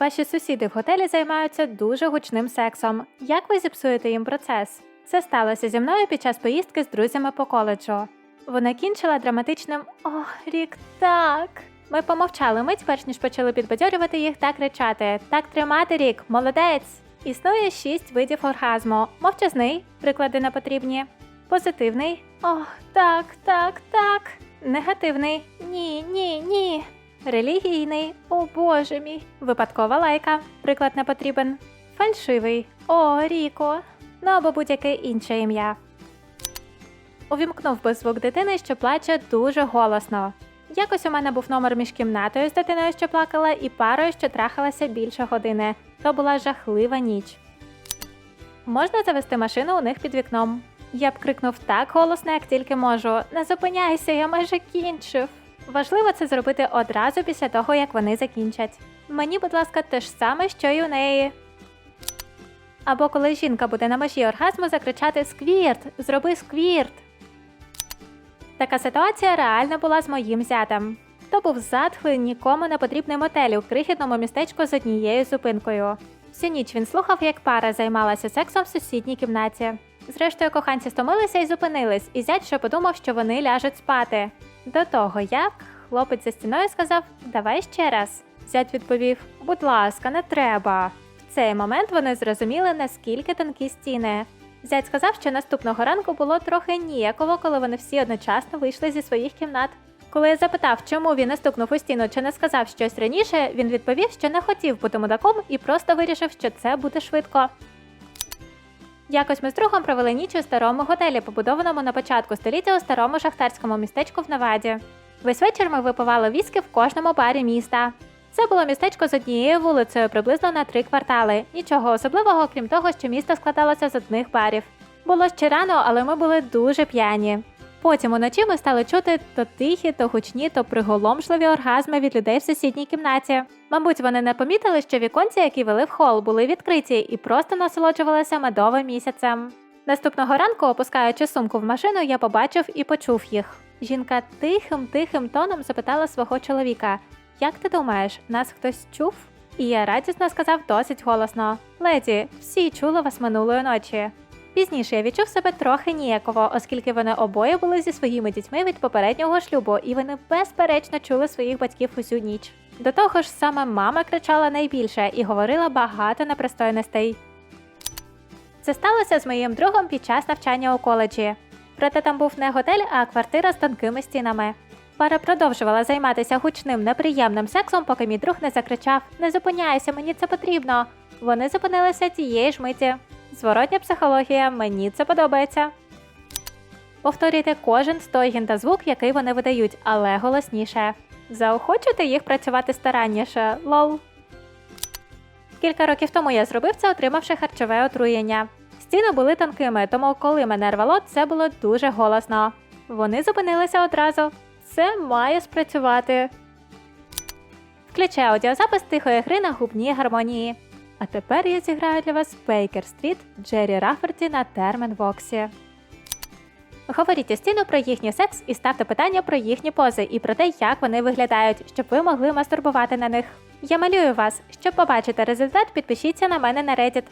Ваші сусіди в готелі займаються дуже гучним сексом. Як ви зіпсуєте їм процес? Це сталося зі мною під час поїздки з друзями по коледжу. Вона кінчила драматичним Ох, рік так. Ми помовчали мить, перш ніж почали підбадьорювати їх та кричати: Так тримати рік, молодець! Існує шість видів оргазму: мовчазний, приклади не потрібні, позитивний. Ох, так, так, так. Негативний. Ні, ні, ні. Релігійний. О боже мій. Випадкова лайка. Приклад не потрібен. Фальшивий. О, Ріко. Ну або будь-яке інше ім'я. Увімкнув би звук дитини, що плаче дуже голосно. Якось у мене був номер між кімнатою з дитиною, що плакала, і парою, що трахалася більше години. То була жахлива ніч. Можна завести машину у них під вікном. Я б крикнув так голосно, як тільки можу. Не зупиняйся, я майже кінчив. Важливо це зробити одразу після того, як вони закінчать. Мені, будь ласка, те ж саме, що й у неї. Або коли жінка буде на межі оргазму закричати Сквірт, зроби сквірт. Така ситуація реально була з моїм зятем. То був затхлий, нікому не потрібний мотель у крихітному містечку з однією зупинкою. Всю ніч він слухав, як пара займалася сексом в сусідній кімнаті. Зрештою, коханці стомилися і зупинились, і зять ще подумав, що вони ляжуть спати. До того як хлопець за стіною сказав Давай ще раз. Зять відповів Будь ласка, не треба. В цей момент вони зрозуміли, наскільки тонкі стіни. Зять сказав, що наступного ранку було трохи ніяково, коли вони всі одночасно вийшли зі своїх кімнат. Коли я запитав, чому він не стукнув у стіну чи не сказав щось раніше, він відповів, що не хотів бути мудаком і просто вирішив, що це буде швидко. Якось ми з другом провели ніч у старому готелі, побудованому на початку століття у старому шахтарському містечку в Неваді. Весь вечір ми випивали віскі в кожному барі міста. Це було містечко з однією вулицею приблизно на три квартали. Нічого особливого, крім того, що місто складалося з одних барів. Було ще рано, але ми були дуже п'яні. Потім уночі ми стали чути то тихі, то гучні, то приголомшливі оргазми від людей в сусідній кімнаті. Мабуть, вони не помітили, що віконці, які вели в хол, були відкриті і просто насолоджувалися медовим місяцем. Наступного ранку, опускаючи сумку в машину, я побачив і почув їх. Жінка тихим, тихим тоном запитала свого чоловіка: Як ти думаєш, нас хтось чув? І я радісно сказав досить голосно: Леді, всі чули вас минулої ночі. Пізніше я відчув себе трохи ніяково, оскільки вони обоє були зі своїми дітьми від попереднього шлюбу, і вони безперечно чули своїх батьків усю ніч. До того ж, саме мама кричала найбільше і говорила багато непристойностей. Це сталося з моїм другом під час навчання у коледжі. Проте там був не готель, а квартира з тонкими стінами. Пара продовжувала займатися гучним, неприємним сексом, поки мій друг не закричав Не зупиняйся, мені це потрібно. Вони зупинилися тієї ж миті. Зворотня психологія, мені це подобається. Повторюйте кожен стойгін та звук, який вони видають, але голосніше. Заохочуйте їх працювати старанніше. Лол. Кілька років тому я зробив це, отримавши харчове отруєння. Стіни були тонкими, тому коли мене рвало, це було дуже голосно. Вони зупинилися одразу. Це має спрацювати. Включаю аудіозапис тихої гри на губній гармонії. А тепер я зіграю для вас Бейкер Стріт Джері Раферті на термін Воксі. Говоріть постійно про їхній секс і ставте питання про їхні пози і про те, як вони виглядають, щоб ви могли мастурбувати на них. Я малюю вас. Щоб побачити результат, підпишіться на мене на Reddit.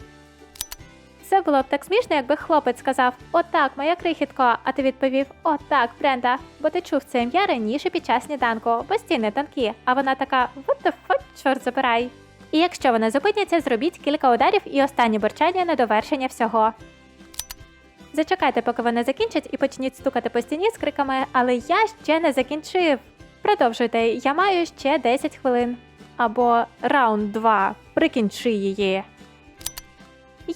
Це було б так смішно, якби хлопець сказав Отак, моя крихітко, а ти відповів Отак, Бренда, бо ти чув це ім'я раніше під час сніданку, бо стіни тонкі, а вона така What the fuck, чорт забирай. І якщо вони зупиняться, зробіть кілька ударів і останні борчання на довершення всього. Зачекайте, поки вони закінчать, і почніть стукати по стіні з криками Але я ще не закінчив. Продовжуйте, я маю ще 10 хвилин. Або раунд 2. Прикінчи її.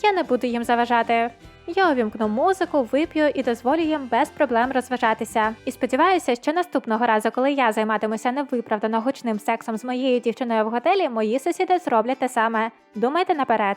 Я не буду їм заважати. Я увімкну музику, вип'ю і дозволю їм без проблем розважатися. І сподіваюся, що наступного разу, коли я займатимуся невиправдано гучним сексом з моєю дівчиною в готелі, мої сусіди зроблять те саме. Думайте наперед.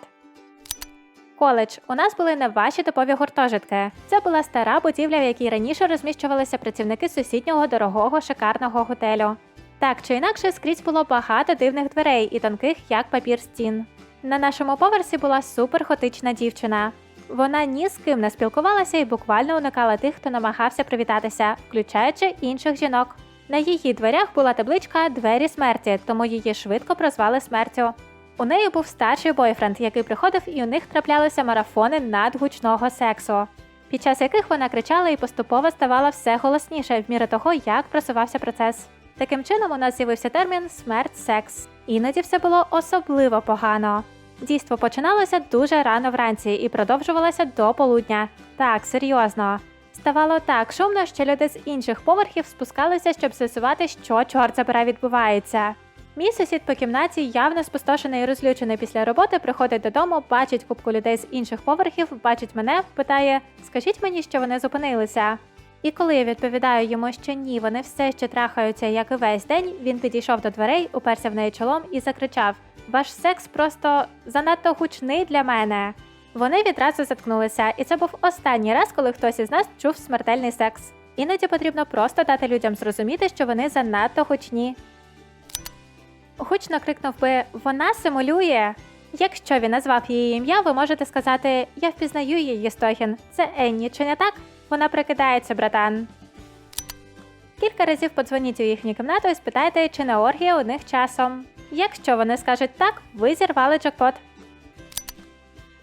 Коледж. У нас були не ваші типові гуртожитки. Це була стара будівля, в якій раніше розміщувалися працівники сусіднього дорогого шикарного готелю. Так чи інакше, скрізь було багато дивних дверей і тонких, як папір стін. На нашому поверсі була суперхотична дівчина. Вона ні з ким не спілкувалася і буквально уникала тих, хто намагався привітатися, включаючи інших жінок. На її дверях була табличка Двері смерті, тому її швидко прозвали смертю. У неї був старший бойфренд, який приходив, і у них траплялися марафони надгучного сексу, під час яких вона кричала і поступово ставала все голосніше в міру того, як просувався процес. Таким чином, у нас з'явився термін смерть секс. Іноді все було особливо погано. Дійство починалося дуже рано вранці і продовжувалося до полудня. Так, серйозно. Ставало так шумно, що люди з інших поверхів спускалися, щоб з'ясувати, що чорт забирай відбувається. Мій сусід по кімнаті, явно спустошений і розлючений після роботи, приходить додому, бачить купку людей з інших поверхів, бачить мене, питає: Скажіть мені, що вони зупинилися. І коли я відповідаю йому, що ні, вони все ще трахаються, як і весь день, він підійшов до дверей, уперся в неї чолом і закричав: Ваш секс просто занадто гучний для мене. Вони відразу заткнулися, і це був останній раз, коли хтось із нас чув смертельний секс. Іноді потрібно просто дати людям зрозуміти, що вони занадто гучні. Гучно крикнув би Вона симулює. Якщо він назвав її ім'я, ви можете сказати Я впізнаю її стогін. Це Енні, чи не так? Вона прикидається, братан. Кілька разів подзвоніть у їхню кімнату і спитайте, чи не оргія у них часом. Якщо вони скажуть так, ви зірвали джекпот.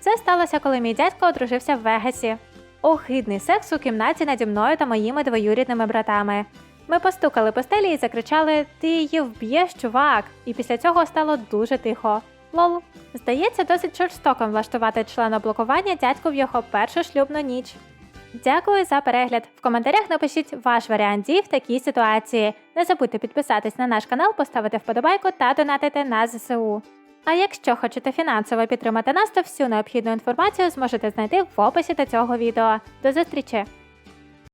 Це сталося, коли мій дядько одружився в Вегасі. Огидний секс у кімнаті наді мною та моїми двоюрідними братами. Ми постукали по стелі і закричали Ти її вб'єш, чувак! І після цього стало дуже тихо. Лол. Здається, досить жорстоко влаштувати членоблокування дядьку в його першу шлюбну ніч. Дякую за перегляд. В коментарях напишіть ваш варіант дій в такій ситуації. Не забудьте підписатись на наш канал, поставити вподобайку та донатити на ЗСУ. А якщо хочете фінансово підтримати нас, то всю необхідну інформацію зможете знайти в описі до цього відео. До зустрічі!